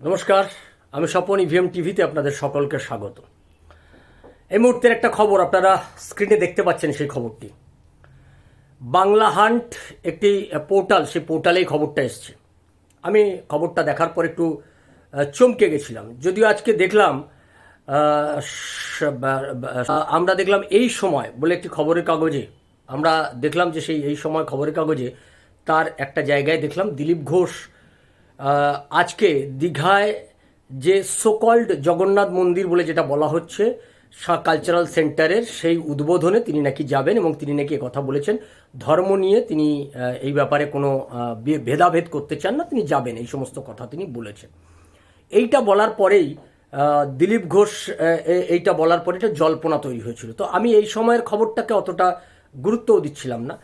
নমস্কার, আমি স্বপন ইভিএম টিভিতে আপনাদের সকলকে স্বাগত। এই মুহূর্তের একটা খবর আপনারা স্ক্রিনে দেখতে পাচ্ছেন সেই খবরটি। বাংলা হান্ট একটি পোর্টাল, সেই পোর্টালেই খবরটা এসছে। আমি খবরটা দেখার পর একটু চমকে গেছিলাম। যদিও আজকে দেখলাম আমরা দেখলাম এই সময় বলে একটি খবরের কাগজে, আমরা দেখলাম যে সেই, এই সময় খবরের কাগজে তার একটা জায়গায় দেখলাম দিলীপ ঘোষ আজকে দীঘায় যে সোকল্ড জগন্নাথ মন্দির বলে যেটা বলা হচ্ছে কালচারাল সেন্টারের সেই উদ্বোধনে তিনি নাকি যাবেন এবং তিনি নাকি কথা বলেছেন। ধর্ম নিয়ে তিনি এই ব্যাপারে কোনো ভেদাভেদ করতে চান না, তিনি যাবেন, এই সমস্ত কথা তিনি বলেছেন। এইটা বলার পরেই দিলীপ ঘোষ এইটা বলার পরে এটা জল্পনা তৈরি হয়েছিল। তো আমি এই সময়ের খবরটাকে অতটা গুরুত্বও দিচ্ছিলাম না।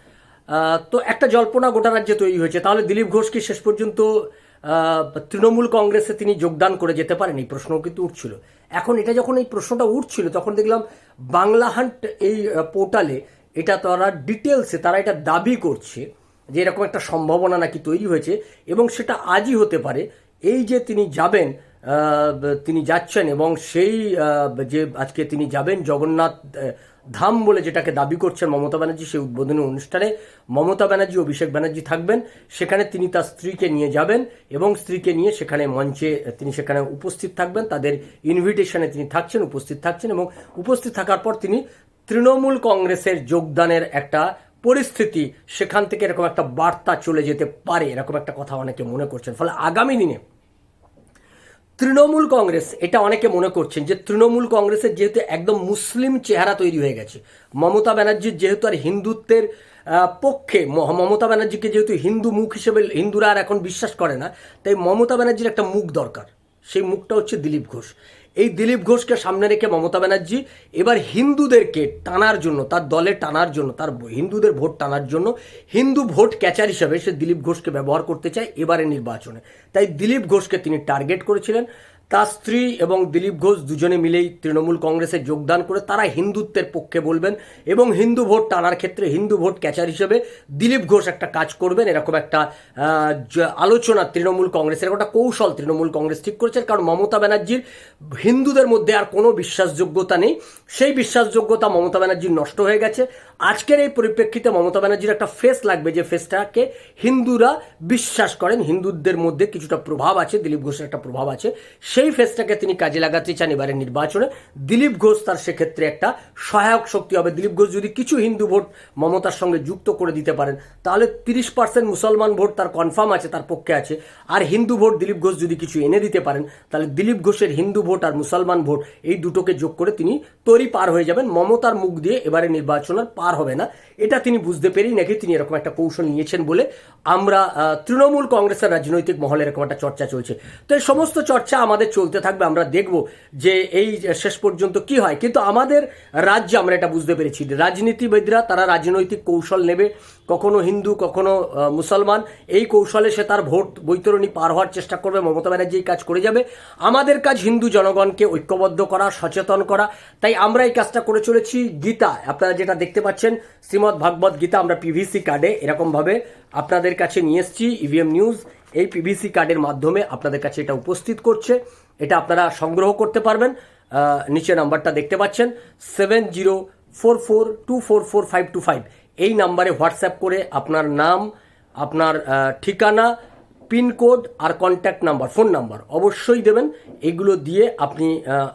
তো একটা জল্পনা গোটা রাজ্যে তৈরি হয়েছে। তাহলে দিলীপ ঘোষ কি শেষ পর্যন্ত তৃণমূল কংগ্রেসে তিনি যোগদান করে যেতে পারেন, এই প্রশ্নও কিন্তু উঠছিল। এখন এটা যখন এই প্রশ্নটা উঠছিল, তখন দেখলাম বাংলা হান্ট এই পোর্টালে এটা তারা ডিটেলসে, তারা এটা দাবি করছে যে এরকম একটা সম্ভাবনা নাকি তৈরি হয়েছে এবং সেটা আজই হতে পারে। এই যে তিনি যাবেন তিনি যাচ্ছেন এবং সেই যে আজকে তিনি যাবেন জগন্নাথ ধাম বলে যেটাকে দাবি করছেন মমতা ব্যানার্জি সেই উদ্বোধনী অনুষ্ঠানে মমতা ব্যানার্জি অভিষেক ব্যানার্জি থাকবেন। সেখানে তিনি তার স্ত্রীকে নিয়ে যাবেন এবং স্ত্রীকে নিয়ে সেখানে মঞ্চে তিনি সেখানে উপস্থিত থাকবেন। তাদের ইনভিটেশনে তিনি থাকছেন, উপস্থিত থাকছেন এবং উপস্থিত থাকার পর তিনি তৃণমূল কংগ্রেসের যোগদানের একটা পরিস্থিতি, সেখান থেকে এরকম একটা বার্তা চলে যেতে পারে, এরকম একটা কথা অনেকে মনে করছেন। ফলে আগামী দিনে তৃণমূল কংগ্রেস, এটা অনেকে মনে করছেন যে তৃণমূল কংগ্রেসের যেহেতু একদম মুসলিম চেহারা তৈরি হয়ে গেছে, মমতা ব্যানার্জির যেহেতু আর হিন্দুত্বের পক্ষে মমতা ব্যানার্জিকে যেহেতু হিন্দু মুখ হিসেবে হিন্দুরা আর এখন বিশ্বাস করে না, তাই মমতা ব্যানার্জির একটা মুখ দরকার, সেই মুখটা হচ্ছে দিলীপ ঘোষ। এই দিলীপ ঘোষকে সামনে রেখে মমতা ব্যানার্জি এবার হিন্দুদেরকে টানার জন্য, তার দলে টানার জন্য, তার হিন্দুদের ভোট টানার জন্য হিন্দু ভোট ক্যাচার হিসাবে সে দিলীপ ঘোষকে ব্যবহার করতে চায় এবারে নির্বাচনে। তাই দিলীপ ঘোষকে তিনি টার্গেট করেছিলেন। তার স্ত্রী এবং দিলীপ ঘোষ দুজনে মিলেই তৃণমূল কংগ্রেসে যোগদান করে তারা হিন্দুত্বের পক্ষে বলবেন এবং হিন্দু ভোট টানার ক্ষেত্রে হিন্দু ভোট ক্যাচার হিসেবে দিলীপ ঘোষ একটা কাজ করবেন। এরকম একটা আলোচনা তৃণমূল কংগ্রেসের একটা কৌশল তৃণমূল কংগ্রেস ঠিক করেছেন। কারণ মমতা ব্যানার্জির হিন্দুদের মধ্যে আর কোনো বিশ্বাসযোগ্যতা নেই। সেই বিশ্বাসযোগ্যতা মমতা ব্যানার্জির নষ্ট হয়ে গেছে। আজকের এই পরিপ্রেক্ষিতে মমতা ব্যানার্জির একটা ফেস লাগবে, যে ফেসটাকে হিন্দুরা বিশ্বাস করেন। হিন্দুদের মধ্যে কিছুটা প্রভাব আছে, দিলীপ ঘোষের একটা প্রভাব আছে। সেই ফেসটাকে তিনি কাজে লাগাতে চান এবারে নির্বাচনে। দিলীপ ঘোষ তার সেক্ষেত্রে একটা সহায়ক শক্তি হবে। দিলীপ ঘোষ যদি কিছু হিন্দু ভোট মমতার সঙ্গে যুক্ত করে দিতে পারেন, তাহলে তিরিশ পার্সেন্ট মুসলমান ভোট তার কনফার্ম আছে, তার পক্ষে আছে। আর হিন্দু ভোট দিলীপ ঘোষ যদি কিছু এনে দিতে পারেন, তাহলে দিলীপ ঘোষের হিন্দু ভোট আর মুসলমান ভোট এই দুটোকে যোগ করে তিনি তৈরি পার হয়ে যাবেন। মমতার মুখ দিয়ে এবারে নির্বাচন আর পার হবে না। এটা তিনি বুঝতে পেরেই নাকি তিনি এরকম একটা কৌশল নিয়েছেন বলে আমরা তৃণমূল কংগ্রেসের রাজনৈতিক মহলে এরকম একটা চর্চা চলছে। তো এই সমস্ত চর্চা আমাদের চলতে থাকবে, আমরা দেখব যে এই শেষ পর্যন্ত কি হয়। কিন্তু আমাদের রাজ্যে আমরা এটা বুঝতে পেরেছি, রাজনীতিবিদরা তারা রাজনৈতিক কৌশল নেবে। কখনো হিন্দু, কখনো মুসলমান, এই কৌশলে সে তার ভোট, বৈতরণী পার হওয়ার চেষ্টা করবে। মমতা ব্যানার্জি এই কাজ করে যাবে। আমাদের কাজ হিন্দু জনগণকে ঐক্যবদ্ধ করা, সচেতন করা। তাই আমরা এই কাজটা করে চলেছি। গীতা, আপনারা যেটা দেখতে পাচ্ছেন শ্রীমৎ ভাগবত গীতা আমরা পিভিসি কার্ডে এরকমভাবে আপনাদের কাছে নিয়ে এসেছি ইভিএম নিউজ এই পিভিসি কার্ডের মাধ্যমে আপনাদের কাছে এটা উপস্থিত করছে। এটা আপনারা সংগ্রহ করতে পারবেন। নিচে নাম্বারটা দেখতে পাচ্ছেন seven zero four four two four four five two five এই নাম্বারে হোয়াটসঅ্যাপ করে আপনার নাম, আপনার ঠিকানা পিনকোড আর কন্ট্যাক্ট নাম্বার ফোন নাম্বার অবশ্যই দেবেন। এগুলো দিয়ে আপনি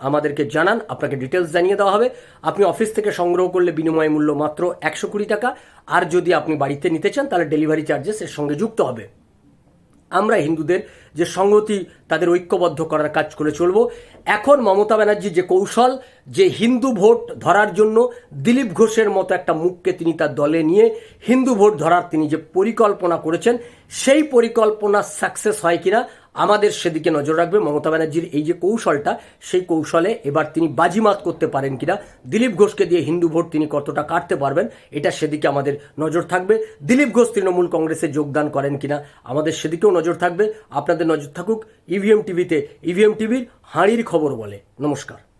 আমাদেরকে জানান, আপনাকে ডিটেলস জানিয়ে দেওয়া হবে। আপনি অফিস থেকে সংগ্রহ করলে বিনিময় মূল্য মাত্র একশো কুড়ি টাকা। আর যদি আপনি বাড়িতে নিতে চান, তাহলে ডেলিভারি চার্জেস এর সঙ্গে যুক্ত হবে। আমরা হিন্দুদের যে সংহতি তাদের ঐক্যবদ্ধ করার কাজ করে চলব। এখন মমতা ব্যানার্জি যে কৌশল, যে হিন্দু ভোট ধরার জন্য দিলীপ ঘোষের মতো একটা মুখকে তিনি তার দলে নিয়ে হিন্দু ভোট ধরার তিনি যে পরিকল্পনা করেছেন, সেই পরিকল্পনা সাকসেস হয় কিনা আমাদের সেদিকে নজর রাখবে মমতা ব্যানার্জির এই যে কৌশলটা, সেই কৌশলে এবার তিনি বাজিমাত করতে পারেন কিনা, দিলীপ ঘোষকে দিয়ে হিন্দু ভোট তিনি কতটা কাটতে পারবেন, এটা সেদিকে আমাদের নজর থাকবে। দিলীপ ঘোষ তৃণমূল কংগ্রেসে যোগদান করেন কিনা, আমাদের সেদিকেও নজর থাকবে। আপনাদের নজর থাকুক ইভিএম টিভিতে ইভিএম টিভির হাঁড়ির খবর বলে। নমস্কার।